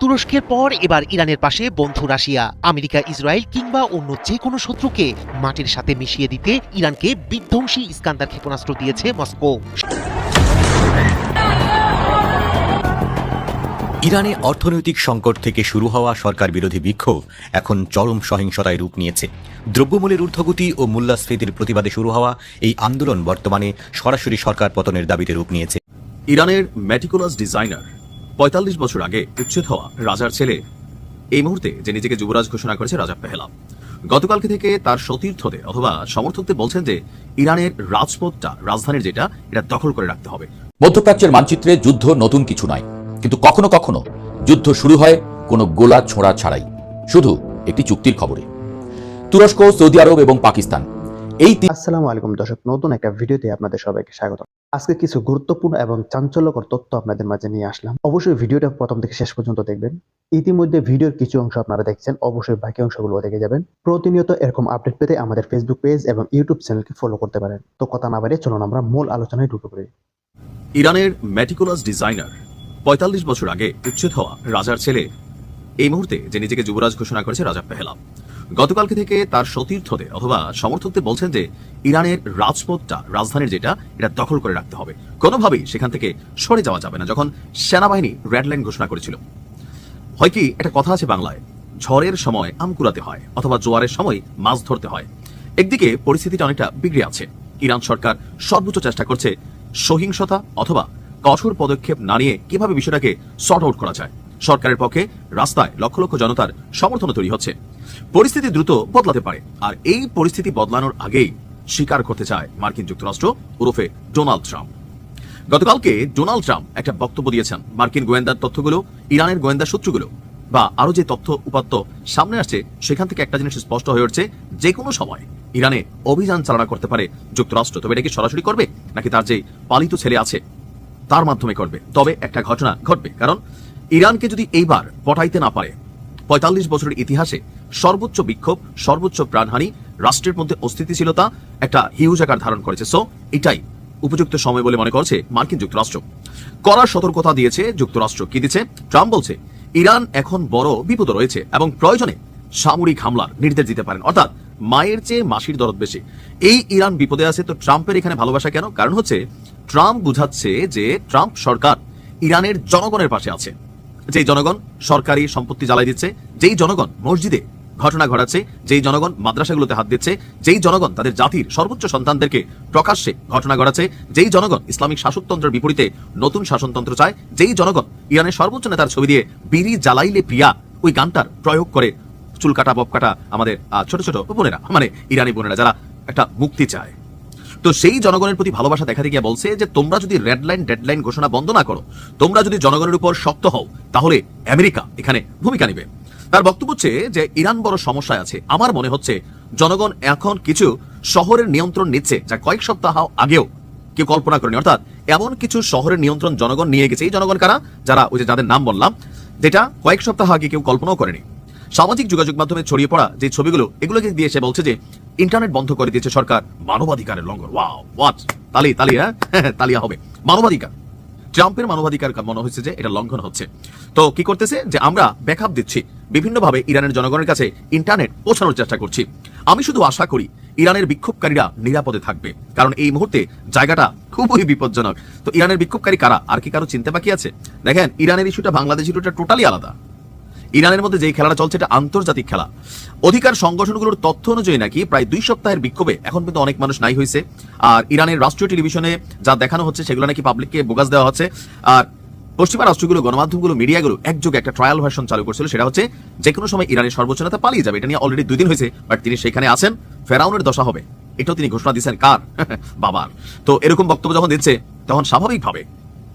তুরস্কের পর এবার ইরানের পাশে বন্ধু রাশিয়া। আমেরিকা ইসরায়েল কিংবা অন্য যে কোনো শত্রুকে মাটির সাথে মিশিয়ে দিতে ইরানকে বিধ্বংসী ইস্কান্দার ক্ষেপণাস্ত্র দিয়েছে মস্কো। ইরানে অর্থনৈতিক সংকট থেকে শুরু হওয়া সরকার বিরোধী বিক্ষোভ এখন চরম সহিংসতায় রূপ নিয়েছে। দ্রব্যমূল্যের ঊর্ধ্বগতি ও মূল্যস্ফীতির প্রতিবাদে শুরু হওয়া এই আন্দোলন বর্তমানে সরাসরি সরকার পতনের দাবিতে রূপ নিয়েছে। ইরানের ম্যাটিকুলাস ডিজাইনার পঁয়তাল্লিশ বছর আগে উচ্ছেদ হওয়া রাজার ছেলে এই মুহূর্তে যে নিজেকে যুবরাজ ঘোষণা করেছে রাজা পেহলাম। গতকালকে থেকে তার সতীর্থদের অথবা সমর্থকদের বলছেন যে ইরানের রাজপথটা রাজধানীর যেটা এটা দখল করে রাখতে হবে। মধ্যপ্রাচ্যের মানচিত্রে যুদ্ধ নতুন কিছু নয় কিন্তু কখনো কখনো যুদ্ধ শুরু হয় কোনো গোলা ছোঁড়া ছাড়াই। শুধু একটি চুক্তির খবরে। তুরস্ক সৌদি আরব এবং পাকিস্তান এই আসসালামু আলাইকুম দর্শক নতুন একটা ভিডিওতে আপনাদের সবাইকে স্বাগত আজকে কিছু গুরুত্বপূর্ণ এবং চাঞ্চল্যকর তথ্য আপনাদের মাঝে নিয়ে আসলাম। অবশ্যই ভিডিওটা প্রথম থেকে শেষ পর্যন্ত দেখবেন। ইতিমধ্যে ভিডিওর কিছু অংশ আপনারা দেখছেন, অবশ্যই বাকি অংশগুলো দেখে যাবেন। প্রতিনিয়ত এরকম আপডেট পেতে আমাদের ফেসবুক পেজ এবং ইউটিউব চ্যানেলকে ফলো করতে পারেন। তো কথা না বাড়িয়ে চলুন আমরা মূল আলোচনায় ঢুকে পড়ি। ইরানের ম্যাটিকুলাস ডিজাইনার পঁয়তাল্লিশ বছর আগে উচ্ছেদ হওয়া রাজার ছেলে, এই মুহূর্তে যে নিজেকে যুবরাজ ঘোষণা করেছে রাজা পেহলাম। গতকালকে থেকে তার সতীর্থদের অথবা সমর্থকদের বলছেন যে, ইরানের রাজপথটা, রাজধানীর যেটা, এটা দখল করে রাখতে হবে। কোনোভাবেই সেখান থেকে সরে যাওয়া যাবে না, যখন সেনাবাহিনী রেড লাইন ঘোষণা করেছিল। হয় কি, একটা কথা আছে বাংলায়, ঝড়ের সময় আম কুড়াতে হয়, অথবা জোয়ারের সময় মাছ ধরতে হয়। একদিকে পরিস্থিতিটা অনেকটা বিগড়ে আছে। ইরান সরকার সর্বোচ্চ চেষ্টা করছে সহিংসতা অথবা কঠোর পদক্ষেপ না নিয়ে কীভাবে বিষয়টাকে সর্ট আউট করা যায়। সরকারের পক্ষে রাস্তায় লক্ষ লক্ষ জনতার সমর্থন তৈরি হচ্ছে। পরিস্থিতি দ্রুত বদলাতে পারে। আর এই পরিস্থিতি বদলানোর আগেই স্বীকার করতে চায় মার্কিন যুক্তরাষ্ট্র ওরফে ডোনাল্ড ট্রাম্প। গতকালকে ডোনাল্ড ট্রাম্প একটা বক্তব্য দিয়েছেন মার্কিন গোয়েন্দার তথ্যগুলো, ইরানের গোয়েন্দা সূত্রগুলো, বা আরও যে তথ্য উপাত্ত সামনে আসছে সেখান থেকে একটা জিনিস স্পষ্ট হয়ে উঠছে, যে কোনো সময় ইরানে অভিযান চালনা করতে পারে যুক্তরাষ্ট্র। তবে এটা কি সরাসরি করবে, নাকি তার যে পালিত ছেলে আছে, তার মাধ্যমে করবে? তবে একটা ঘটনা ঘটবে, কারণ ইরানকে যদি এইবার পটাইতে না পারে, পঁয়তাল্লিশ বছরের ইতিহাসে সর্বোচ্চ বিক্ষোভ, সর্বোচ্চ প্রাণহানি, রাষ্ট্রের মধ্যে অস্থিতিশীলতা একটা হিউজ আকার ধারণ করেছে। সো এটাই উপযুক্ত সময় বলে মনে করছে মার্কিন যুক্তরাষ্ট্র। করার সতর্কতা দিয়েছে যুক্তরাষ্ট্র। কি দিচ্ছে? ট্রাম্প বলছে, ইরান এখন বড় বিপদ রয়েছে এবং প্রয়োজনে সামরিক হামলার নির্দেশ দিতে পারেন। অর্থাৎ মায়ের চেয়ে মাসির দরদ বেশি। এই ইরান বিপদে আছে তো ট্রাম্পের এখানে ভালোবাসা কেন? কারণ হচ্ছে, ট্রাম্প বুঝাচ্ছে যে ট্রাম্প সরকার ইরানের জনগণের পাশে আছে। যেই জনগণ সরকারি সম্পত্তি জ্বালাই দিচ্ছে, যেই জনগণ মসজিদে ঘটনা ঘটাচ্ছে, যেই জনগণ মাদ্রাসাগুলোতে হাত দিচ্ছে, যেই জনগণ তাদের জাতির সর্বোচ্চ সন্তানদেরকে প্রকাশ্যে ঘটনা ঘটাচ্ছে, যেই জনগণ ইসলামিক শাসকতন্ত্রের বিপরীতে নতুন শাসনতন্ত্র চায়, যেই জনগণ ইরানের সর্বোচ্চ নেতার ছবি দিয়ে বিড়ি জ্বালাইলে প্রিয়া, ওই গানটার প্রয়োগ করে চুল কাটা বব কাটা আমাদের ছোট ছোট বোনেরা মানে ইরানি বোনেরা, যারা একটা মুক্তি চায়। তো সেই জনগণের প্রতি ভালোবাসা দেখাতে গিয়ে বলছে যে, তোমরা যদি রেড লাইন ডেড লাইন ঘোষণা বন্ধ না করো, তোমরা যদি জনগণের উপর শক্ত হও, তাহলে আমেরিকা এখানে ভূমিকা নেবে। তার বক্তব্য হচ্ছে যে, ইরান বড় সমস্যায় আছে। আমার মনে হচ্ছে জনগণ এখন কিছু শহরের নিয়ন্ত্রণ নিচ্ছে যা কয়েক সপ্তাহ আগেও কেউ কল্পনা করেনি। অর্থাৎ এমন কিছু শহরের নিয়ন্ত্রণ জনগণ নিয়ে গেছে। এই জনগণ কারা? যারা ওই যে যাদের নাম বললাম, যেটা কয়েক সপ্তাহ আগে কেউ কল্পনাও করেনি। সামাজিক যোগাযোগ মাধ্যমে ছড়িয়ে পড়া যে ছবিগুলো এগুলোকে দিয়ে সে বলছে যে, ইন্টারনেট বন্ধ করে দিয়েছে সরকার। মানবাধিকারের লঙ্ঘন। ওয়াও তালি তালি হ্যাঁ? তালিয়া হবে। মানবাধিকার। ট্রাম্পের মানবাধিকার মনে হচ্ছে যে, এটা লঙ্ঘন হচ্ছে। তো কি করতেছে? যে আমরা ব্যাকআপ দিচ্ছি। বিভিন্নভাবে ইরানের জনগণের কাছে ইন্টারনেট পৌঁছানোর চেষ্টা করছি। আমি শুধু আশা করি ইরানের বিক্ষোভকারীরা নিরাপদে থাকবে, কারণ এই মুহূর্তে জায়গাটা খুবই বিপজ্জনক। তো ইরানের বিক্ষোভকারী কারা? আর কি কারও চিনতে বাকি আছে? দেখেন, ইরানের ইস্যুটা বাংলাদেশ ইস্যুটা টোটালি আলাদা। ইরানের মধ্যে যে খেলাটা চলছে, এটা আন্তর্জাতিক খেলা। অধিকার সংগঠনগুলোর তথ্য অনুযায়ী নাকি প্রায় দুই সপ্তাহের বিক্ষোভে এখন কিন্তু অনেক মানুষ নাই হয়েছে আর ইরানের রাষ্ট্রীয় টেলিভিশনে যা দেখানো হচ্ছে, সেগুলো নাকি পাবলিককে বোগাস দেওয়া হচ্ছে। আর পশ্চিমা রাষ্ট্রগুলো, গণমাধ্যমগুলো, মিডিয়াগুলো একযোগে একটা ট্রায়াল ভার্সন চালু করছিল, সেটা হচ্ছে যে কোনো সময় ইরানের সর্বোচ্চ নেতা পালিয়ে যাবে। এটা নিয়ে অলরেডি দুই দিন হয়েছে বাট তিনি সেখানে আছেন। ফেরাউনের দশা হবে। এটাও তিনি ঘোষণা দিচ্ছেন কার? বাবার। তো এরকম বক্তব্য যখন দিচ্ছে, তখন স্বাভাবিকভাবে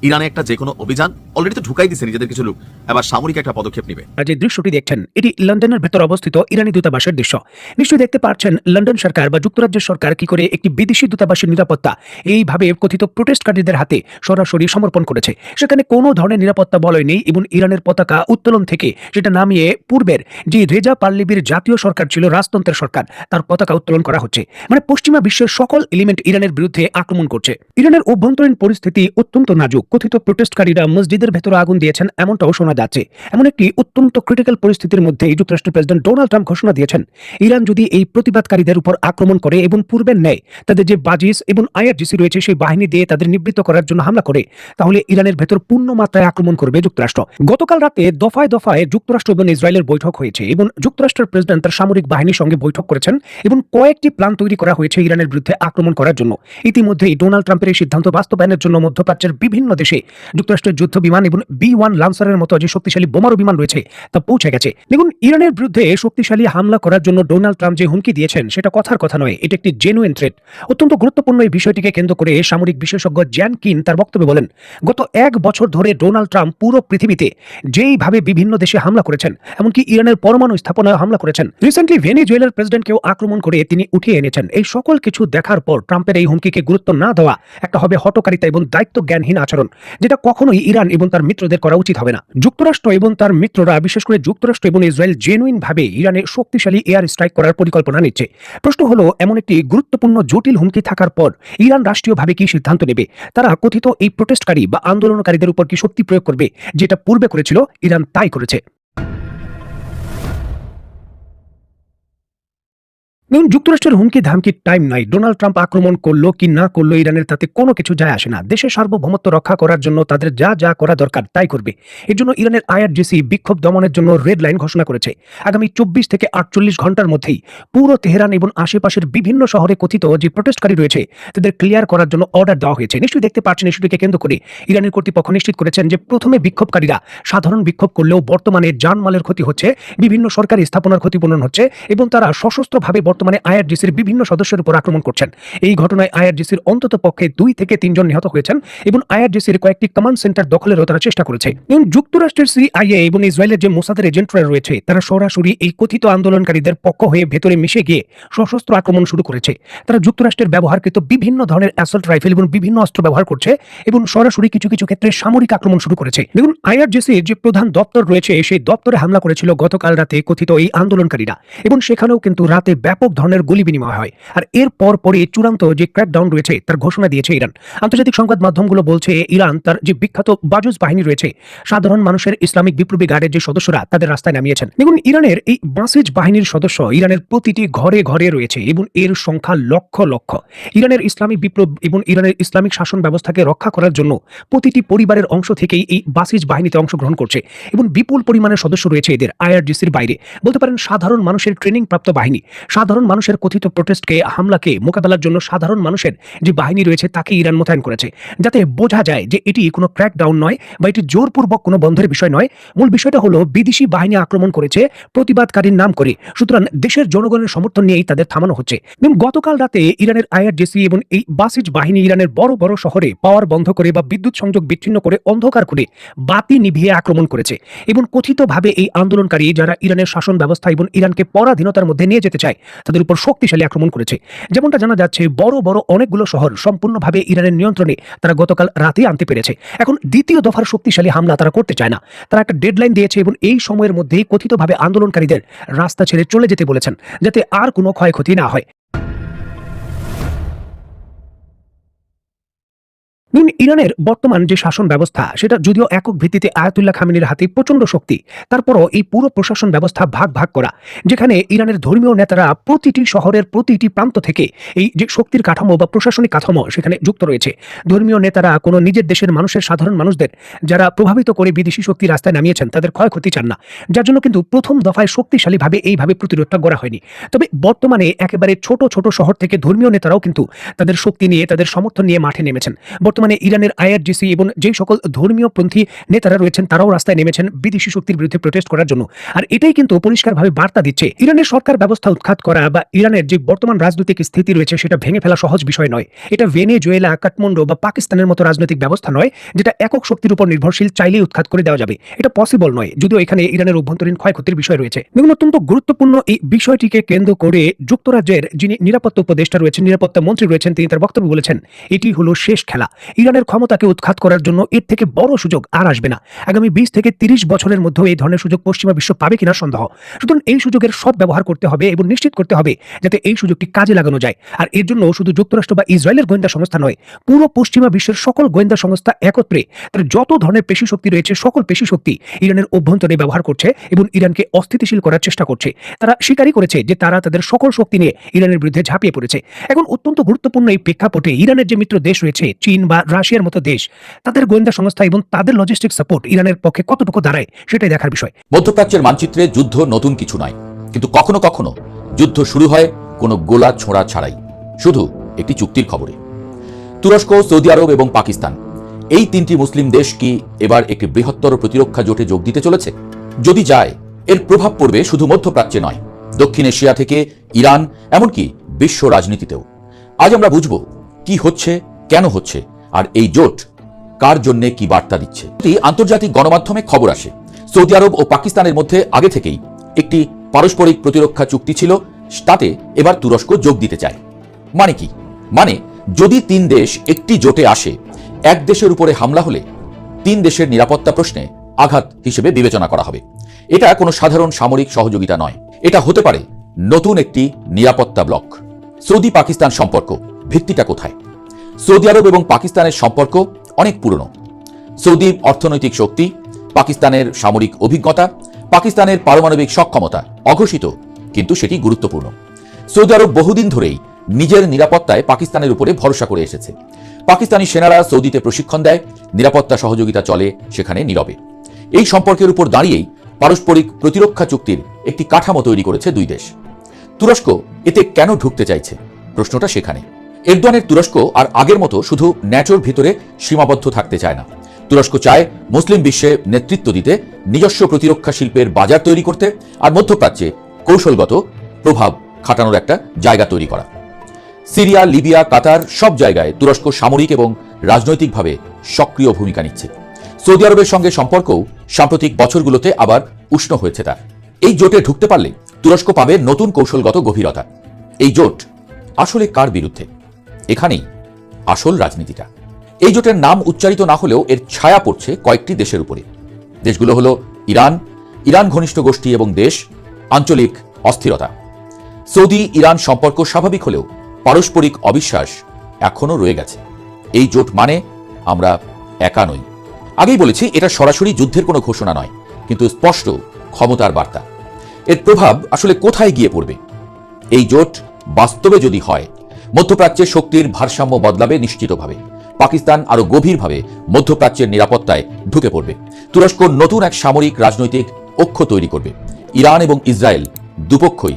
ইরানে একটা যে কোনো অভিযান অলরেডি তো ঢুকাই দিচ্ছে নিজেদের কিছু লোক। এবার সামরিক একটা পদক্ষেপ নেবে। আর যে দৃশ্যটি দেখছেন, এটি লন্ডনের ভেতর অবস্থিত ইরানি দূতাবাসের দৃশ্য। নিশ্চয়ই দেখতে পাচ্ছেন লন্ডন সরকার বা যুক্তরাজ্যের সরকার কি করে একটি বিদেশি দূতাবাসের নিরাপত্তা এইভাবে কথিত প্রোটেস্টকারীদের হাতে সরাসরি সমর্পণ করেছে। সেখানে কোনো ধরনের নিরাপত্তা বলয় নেই এবং ইরানের পতাকা উত্তোলন থেকে সেটা নামিয়ে পূর্বের যে রেজা পার্লিবির জাতীয় সরকার ছিল, রাজতন্ত্রের সরকার, তার পতাকা উত্তোলন করা হচ্ছে। মানে পশ্চিমা বিশ্বের সকল এলিমেন্ট ইরানের বিরুদ্ধে আক্রমণ করছে। ইরানের অভ্যন্তরীণ পরিস্থিতি অত্যন্ত নাজুক। কথিত প্রোটেস্টকারীরা মসজিদের ভেতরে আগুন দিয়েছেন এমনটাও শোনা যাচ্ছে। এমন একটি অত্যন্ত ক্রিটিক্যাল পরিস্থিতির মধ্যে যুক্তরাষ্ট্রের প্রেসিডেন্ট ডোনাল্ড ট্রাম্প ঘোষণা দিয়েছেন। ইরান যদি এই প্রতিবাদকারীদের উপর আক্রমণ করে এবং পূর্বের ন্যায় তাদের যে বাজিস এবং আইআরজিসি রয়েছে সেই বাহিনী দিয়ে তাদের নিবৃত্ত করার জন্য হামলা করে, তাহলে ইরানের ভেতর পূর্ণ মাত্রায় আক্রমণ করবে যুক্তরাষ্ট্র। গতকাল রাতে দফায় দফায় যুক্তরাষ্ট্র এবং ইসরায়েলের বৈঠক হয়েছে এবং যুক্তরাষ্ট্রের প্রেসিডেন্ট তার সামরিক বাহিনীর সঙ্গে বৈঠক করেছেন এবং কয়েকটি প্ল্যান তৈরি করা হয়েছে ইরানের বিরুদ্ধে আক্রমণ করার জন্য। ইতিমধ্যেই ডোনাল্ড ট্রাম্পের এই সিদ্ধান্ত বাস্তবায়নের জন্য মধ্যপ্রাচ্যের বিভিন্ন দেশে যুক্তরাষ্ট্রের যুদ্ধ বিমান এবং বি ওয়ান লান্সারের মতো যে শক্তিশালী বোমারু বিমান রয়েছে তা পৌঁছে গেছে। দেখুন, ইরানের বিরুদ্ধে শক্তিশালী হামলা করার জন্য ডোনাল্ড ট্রাম্প যে হুমকি দিয়েছেন, সেটা কথার কথা নয়, এটা একটি জেনুইন থ্রেট অত্যন্ত গুরুত্বপূর্ণ এই বিষয়টিকে কেন্দ্র করে সামরিক বিশেষজ্ঞ জ্যান কিন তার বক্তব্যে বলেন, গত এক বছর ধরে ডোনাল্ড ট্রাম্প পুরো পৃথিবীতে যেইভাবে বিভিন্ন দেশে হামলা করেছেন, এমনকি ইরানের পরমাণু স্থাপনায় হামলা করেছেন। রিসেন্টলি ভেনিজুয়েলার প্রেসিডেন্টকেও আক্রমণ করে তিনি উঠিয়ে এনেছেন। এই সকল কিছু দেখার পর ট্রাম্পের এই হুমকিকে গুরুত্ব না দেওয়া একটা হবে হটকারিতা এবং দায়িত্ব জ্ঞানহীন আচরণ। যেটা কখনোই ইরান এবং তার মিত্রদের করা উচিত হবে না। যুক্তরাষ্ট্র এবং তার মিত্ররা, বিশেষ করে যুক্তরাষ্ট্র এবং ইসরায়েল জেনুইন ভাবে ইরানে শক্তিশালী এয়ার স্ট্রাইক করার পরিকল্পনা নিচ্ছে। প্রশ্ন হলো, এমন একটি গুরুত্বপূর্ণ জটিল হুমকি থাকার পর ইরান রাষ্ট্রীয়ভাবে কি সিদ্ধান্ত নেবে? তারা কথিত এই প্রোটেস্টকারী বা আন্দোলনকারীদের উপর কি শক্তি প্রয়োগ করবে, যেটা পূর্বে করেছিল, ইরান তাই করেছে। দেখুন, যুক্তরাষ্ট্রের হুমকি ধামকির টাইম নাই। ডোনাল্ড ট্রাম্প আক্রমণ করল কি না করল ইরানের তাতে কোনো কিছু যায় আসে না। দেশের সার্বভৌমত্ব রক্ষা করার জন্য তাদের যা যা করা দরকার তাই করবে। এর জন্য ইরানের আইআরজিসি বিক্ষোভ দমনের জন্য রেড লাইন ঘোষণা করেছে। আগামী চব্বিশ থেকে আটচল্লিশ ঘণ্টার মধ্যেই পুরো তেহরান এবং আশেপাশের বিভিন্ন শহরে কথিত যে প্রোটেস্টকারী রয়েছে, তাদের ক্লিয়ার করার জন্য অর্ডার দেওয়া হয়েছে। নিশ্চয়ই দেখতে পাচ্ছেন ইস্যুটিকে কেন্দ্র করে। ইরানের কর্তৃপক্ষ নিশ্চিত করেছেন যে প্রথমে বিক্ষোভকারীরা সাধারণ বিক্ষোভ করলেও বর্তমানে জানমালের ক্ষতি হচ্ছে, বিভিন্ন সরকারি স্থাপনার ক্ষতিপূরণ হচ্ছে এবং তারা সশস্ত্রভাবে বর্তমানে আইআরজিসির বিভিন্ন সদস্যের উপর আক্রমণ করছেন। এই ঘটনায় আইআরজিসির অন্তত পক্ষে দুই থেকে তিনজন নিহত হয়েছেন এবং আইআরজিসির কয়েকটি কমান্ড সেন্টার দখলেরও তারা চেষ্টা করেছে। এবং যুক্তরাষ্ট্রের সিআইএ এবং ইসরায়েলের যে মোসাদের এজেন্টরা রয়েছে, তারা সরাসরি এই কথিত আন্দোলনকারীদের পক্ষ হয়ে ভেতরে মিশে গিয়ে সশস্ত্র আক্রমণ শুরু করেছে। তারা যুক্তরাষ্ট্রের ব্যবহারকৃত বিভিন্ন ধরনের অ্যাসল্ট রাইফেল এবং বিভিন্ন অস্ত্র ব্যবহার করছে এবং সরাসরি কিছু কিছু ক্ষেত্রে সামরিক আক্রমণ শুরু করেছে। দেখুন, আইআরজিসির যে প্রধান দপ্তর রয়েছে, সেই দপ্তরে হামলা করেছিল গতকাল রাতে কথিত এই আন্দোলনকারীরা এবং সেখানেও কিন্তু রাতে ব্যাপক ধরনের গুলি বিনিময় হয়। আর এর পর পরে চূড়ান্ত যে ক্র্যাকডাউন রয়েছে, তার ঘোষণা দিয়েছে ইরান। আন্তর্জাতিক সংবাদ মাধ্যমগুলো বলছে, ইরান তার যে বিখ্যাত বাজুজ বাহিনী রয়েছে, সাধারণ মানুষের ইসলামিক বিপ্লবী গার্ডের যে সদস্যরা, তাদের রাস্তায় নামিয়েছেন। দেখুন, ইরানের এই বাসিজ বাহিনীর সদস্য, ইরানের প্রতিটি ঘরে ঘরে রয়েছে, এবং এর সংখ্যা লক্ষ লক্ষ। ইরানের ইসলামিক বিপ্লব এবং ইরানের ইসলামিক শাসন ব্যবস্থাকে রক্ষা করার জন্য প্রতিটি পরিবারের অংশ থেকেই এই বাসিজ বাহিনীতে অংশগ্রহণ করছে, এবং বিপুল পরিমাণের সদস্য রয়েছে এদের আইআরজিসির বাইরে। বলতে পারেন, সাধারণ মানুষের ট্রেনিং প্রাপ্ত বাহিনী, সাধারণ মানুষের কথিত প্রোটেস্টকে হামলাকে মোকাবেলার জন্য সাধারণ মানুষের যে বাহিনী রয়েছে তাকে ইরান মোতায়েন করেছে। যাতে বোঝা যায় যে এটি কোনো ক্র্যাকডাউন নয় বা এটি জোরপূর্বক কোনো বন্ধের বিষয় নয়, মূল বিষয়টা হলো বিদেশি বাহিনী আক্রমণ করেছে প্রতিবাদকারীর নাম করে। সুতরাং দেশের জনগণের সমর্থন নিয়েই তাদের থামানো হচ্ছে। এবং গতকাল রাতে ইরানের আইআরজিসি এবং এই বাসিজ বাহিনী ইরানের বড় বড় শহরে পাওয়ার বন্ধ করে বা বিদ্যুৎ সংযোগ বিচ্ছিন্ন করে অন্ধকার করে বাতি নিভিয়ে আক্রমণ করেছে। এবং কথিতভাবে এই আন্দোলনকারী যারা ইরানের শাসন ব্যবস্থা এবং ইরানকে পরাধীনতার মধ্যে নিয়ে যেতে চায় তাদের উপর শক্তিশালী আক্রমণ করেছে। যেমনটা জানা যাচ্ছে, বড় বড় অনেকগুলো শহর সম্পূর্ণভাবে ইরানের নিয়ন্ত্রণে তারা গতকাল রাতে আনতে পেরেছে। এখন দ্বিতীয় দফার শক্তিশালী হামলা তারা করতে চায় না। তারা একটা ডেডলাইন দিয়েছে এবং এই সময়ের মধ্যেই কথিতভাবে আন্দোলনকারীদের রাস্তা ছেড়ে চলে যেতে বলেছেন, যাতে আর কোনো ক্ষয়ক্ষতি না হয়। দেখুন, ইরানের বর্তমান যে শাসন ব্যবস্থা সেটা যদিও একক ভিত্তিতে আয়াতুল্লাহ খামিনের হাতে প্রচণ্ড শক্তি তারপরও এই পুরো প্রশাসন ব্যবস্থা ভাগ ভাগ করা যেখানে ইরানের ধর্মীয় নেতারা প্রতিটি শহরের প্রতিটি প্রান্ত থেকে এই যে শক্তির কাঠামো বা প্রশাসনিক কাঠামো সেখানে যুক্ত রয়েছে। ধর্মীয় নেতারা কোনো নিজের দেশের মানুষের সাধারণ মানুষদের যারা প্রভাবিত করে বিদেশি শক্তি রাস্তায় নামিয়েছেন তাদের ক্ষয়ক্ষতি চান না। যার জন্য কিন্তু প্রথম দফায় শক্তিশালীভাবে এইভাবে প্রতিরোধটা করা হয়নি। তবে বর্তমানে একেবারে ছোট ছোট শহর থেকে ধর্মীয় নেতারাও কিন্তু তাদের শক্তি নিয়ে তাদের সমর্থন নিয়ে মাঠে নেমেছেন। বর্তমানে ইরানের আইআরজিসি এবং যেই সকল ধর্মীয় পন্থী নেতারা রয়েছেন, তারাও রাস্তায় নেমেছেন বিদেশি শক্তির বিরুদ্ধে প্রোটেস্ট করার জন্য। আর এটাই কিন্তু পরিষ্কারভাবে বার্তা দিচ্ছে। ইরানের সরকার ব্যবস্থা উৎখাত করা বা ইরানের যে বর্তমান রাজনৈতিক স্থিতি রয়েছে, সেটা ভেঙে ফেলা সহজ বিষয় নয়। এটা ভেনেজুয়েলা, কাঠমান্ডু বা পাকিস্তানের মতো রাজনৈতিক ব্যবস্থা নয়, যেটা একক শক্তির উপর নির্ভরশীল, চাইলেই উৎখাত করে দেওয়া যাবে। এটা পসিবল নয়, যদিও এখানে ইরানের অভ্যন্তরীণ ক্ষয়ক্ষতির বিষয় রয়েছে। দেখুন, অত্যন্ত গুরুত্বপূর্ণ এই বিষয়টিকে কেন্দ্র করে যুক্তরাজ্যের যিনি নিরাপত্তা উপদেষ্টা রয়েছেন, নিরাপত্তা মন্ত্রী রয়েছেন, তিনি তার বক্তব্য বলেছেন, এটি হলো শেষ খেলা। ইরানের ক্ষমতাকে উৎখাত করার জন্য এর থেকে বড় সুযোগ আর আসবে না। আগামী বিশ থেকে তিরিশ বছরের মধ্যেও এই ধরনের সুযোগ পশ্চিমা বিশ্ব পাবে কিনা সন্দেহ। সুতরাং এই সুযোগের সৎ ব্যবহার করতে হবে এবং নিশ্চিত করতে হবে যাতে এই সুযোগটি কাজে লাগানো যায়। আর এর জন্য শুধু যুক্তরাষ্ট্র বা ইসরায়েলের গোয়েন্দা সংস্থা নয়, পুরো পশ্চিমা বিশ্বের সকল গোয়েন্দা সংস্থা একত্রে তার যত ধরনের পেশি শক্তি রয়েছে, সকল পেশি শক্তি ইরানের অভ্যন্তরে ব্যবহার করছে এবং ইরানকে অস্থিতিশীল করার চেষ্টা করছে। তারা স্বীকারই করেছে যে তারা তাদের সকল শক্তি নিয়ে ইরানের বিরুদ্ধে ঝাঁপিয়ে পড়েছে। এখন অত্যন্ত গুরুত্বপূর্ণ এই প্রেক্ষাপটে ইরানের যে মিত্র দেশ রয়েছে, চীন বা রাশিয়ার মতো দেশ, তাদের গোয়েন্দা সংস্থা এবং তাদের লজিস্টিক সাপোর্ট ইরানের পক্ষে কতটুকু দাঁড়ায় সেটাই দেখার বিষয়। মধ্যপ্রাচ্যের মানচিত্রে যুদ্ধ নতুন কিছু নয়, কিন্তু কখনো কখনো যুদ্ধ শুরু হয় কোনো গোলা ছোঁড়া ছাড়াই। শুধু একটি চুক্তির খবরে। তুরস্ক, সৌদি আরব এবং পাকিস্তান, এই তিনটি মুসলিম দেশ কি এবার একটি বৃহত্তর প্রতিরক্ষা জোটে যোগ দিতে চলেছে? যদি যায়, এর প্রভাব পড়বে শুধু মধ্যপ্রাচ্যে নয়, দক্ষিণ এশিয়া থেকে ইরান, এমনকি বিশ্ব রাজনীতিতেও। আজ আমরা বুঝব কি হচ্ছে, কেন হচ্ছে আর এই জোট কার জন্য কি বার্তা দিচ্ছে? আন্তর্জাতিক গণমাধ্যমে খবর আসে। সৌদি আরব ও পাকিস্তানের মধ্যে আগে থেকেই একটি পারস্পরিক প্রতিরক্ষা চুক্তি ছিল, তাতে এবার তুরস্ক যোগ দিতে চায়। মানে কি? মানে যদি তিন দেশ একটি জোটে আসে, এক দেশের উপরে হামলা হলে তিন দেশের নিরাপত্তা প্রশ্নে আঘাত হিসেবে বিবেচনা করা হবে। এটা কোনো সাধারণ সামরিক সহযোগিতা নয়। এটা হতে পারে নতুন একটি নিরাপত্তা ব্লক। সৌদি পাকিস্তান সম্পর্ক ভিত্তিটা কোথায়? সৌদি আরব এবং পাকিস্তানের সম্পর্ক অনেক পুরনো। সৌদি অর্থনৈতিক শক্তি, পাকিস্তানের সামরিক অভিজ্ঞতা, পাকিস্তানের পারমাণবিক সক্ষমতা অঘোষিত, কিন্তু সেটি গুরুত্বপূর্ণ। সৌদি আরব বহুদিন ধরেই নিজের নিরাপত্তায় পাকিস্তানের উপরে ভরসা করে এসেছে। পাকিস্তানি সেনারা সৌদিতে প্রশিক্ষণ দেয়, নিরাপত্তা সহযোগিতা চলে সেখানে নীরবে। এই সম্পর্কের উপর দাঁড়িয়েই পারস্পরিক প্রতিরক্ষা চুক্তির একটি কাঠামো তৈরি করেছে দুই দেশ। তুরস্ক এতে কেন ঢুকতে চাইছে? প্রশ্নটা সেখানে। এরদোয়ানের তুরস্ক আর আগের মতো শুধু ন্যাটোর ভিতরে সীমাবদ্ধ থাকতে চায় না। তুরস্ক চায় মুসলিম বিশ্বে নেতৃত্ব দিতে, নিজস্ব প্রতিরক্ষা শিল্পের বাজার তৈরি করতে আর মধ্যপ্রাচ্যে কৌশলগত প্রভাব খাটানোর একটা জায়গা তৈরি করা। সিরিয়া, লিবিয়া, কাতার সব জায়গায় তুরস্ক সামরিক এবং রাজনৈতিকভাবে সক্রিয় ভূমিকা নিচ্ছে। সৌদি আরবের সঙ্গে সম্পর্কও সাম্প্রতিক বছরগুলোতে আবার উষ্ণ হয়েছে তার। এই জোটে ঢুকতে পারলে তুরস্ক পাবে নতুন কৌশলগত গভীরতা। এই জোট আসলে কার বিরুদ্ধে? এখানেই আসল রাজনীতিটা। এই জোটের নাম উচ্চারিত না হলেও এর ছায়া পড়ছে কয়েকটি দেশের উপরে। দেশগুলো হলো ইরান ইরান ঘনিষ্ঠ গোষ্ঠী এবং দেশ, আঞ্চলিক অস্থিরতা। সৌদি, ইরান সম্পর্ক স্বাভাবিক হলেও পারস্পরিক অবিশ্বাস এখনও রয়ে গেছে। এই জোট মানে আমরা একা নই। আগেই বলেছি, এটা সরাসরি যুদ্ধের কোনো ঘোষণা নয়, কিন্তু স্পষ্ট ক্ষমতার বার্তা। এর প্রভাব আসলে কোথায় গিয়ে পড়বে? এই জোট বাস্তবে যদি হয় মধ্যপ্রাচ্যের শক্তির ভারসাম্য বদলাবে নিশ্চিতভাবে। পাকিস্তান আরও গভীরভাবে মধ্যপ্রাচ্যের নিরাপত্তায় ঢুকে পড়বে। তুরস্ক নতুন এক সামরিক রাজনৈতিক অক্ষ তৈরি করবে। ইরান এবং ইসরায়েল দুপক্ষই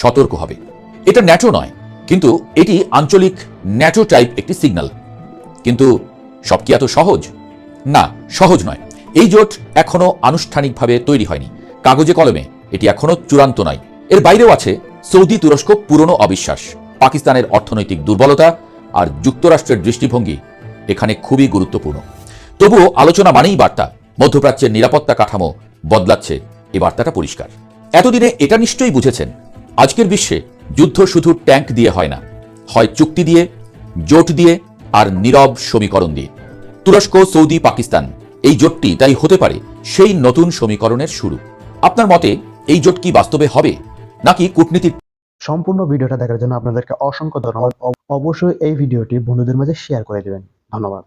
সতর্ক হবে। এটা ন্যাটো নয়, কিন্তু এটি আঞ্চলিক ন্যাটো টাইপ একটি সিগন্যাল। কিন্তু সব কি এত সহজ? না, সহজ নয়। এই জোট এখনও আনুষ্ঠানিকভাবে তৈরি হয়নি। কাগজে কলমে এটি এখনও চূড়ান্ত নয়। এর বাইরেও আছে সৌদি তুরস্ক পুরনো অবিশ্বাস। পাকিস্তানের অর্থনৈতিক দুর্বলতা আর যুক্তরাষ্ট্রের দৃষ্টিভঙ্গি এখানে খুবই গুরুত্বপূর্ণ। তবুও আলোচনা মানেই বার্তা। মধ্যপ্রাচ্যের নিরাপত্তা কাঠামো বদলাচ্ছে, এ বার্তাটা পরিষ্কার। এতদিনে এটা নিশ্চয়ই বুঝেছেন। আজকের বিশ্বে যুদ্ধ শুধু ট্যাঙ্ক দিয়ে হয় না, হয় চুক্তি দিয়ে, জোট দিয়ে আর নীরব সমীকরণ দিয়ে। তুরস্ক, সৌদি, পাকিস্তান, এই জোটটি তাই হতে পারে সেই নতুন সমীকরণের শুরু। আপনার মতে এই জোট কি বাস্তবে হবে, নাকি কূটনীতির সম্পূর্ণ ভিডিওটা দেখার জন্য আপনাদেরকে অসংখ্য ধন্যবাদ। অব- অবশ্যই এই ভিডিওটি বন্ধুদের মাঝে শেয়ার করে দেবেন। ধন্যবাদ।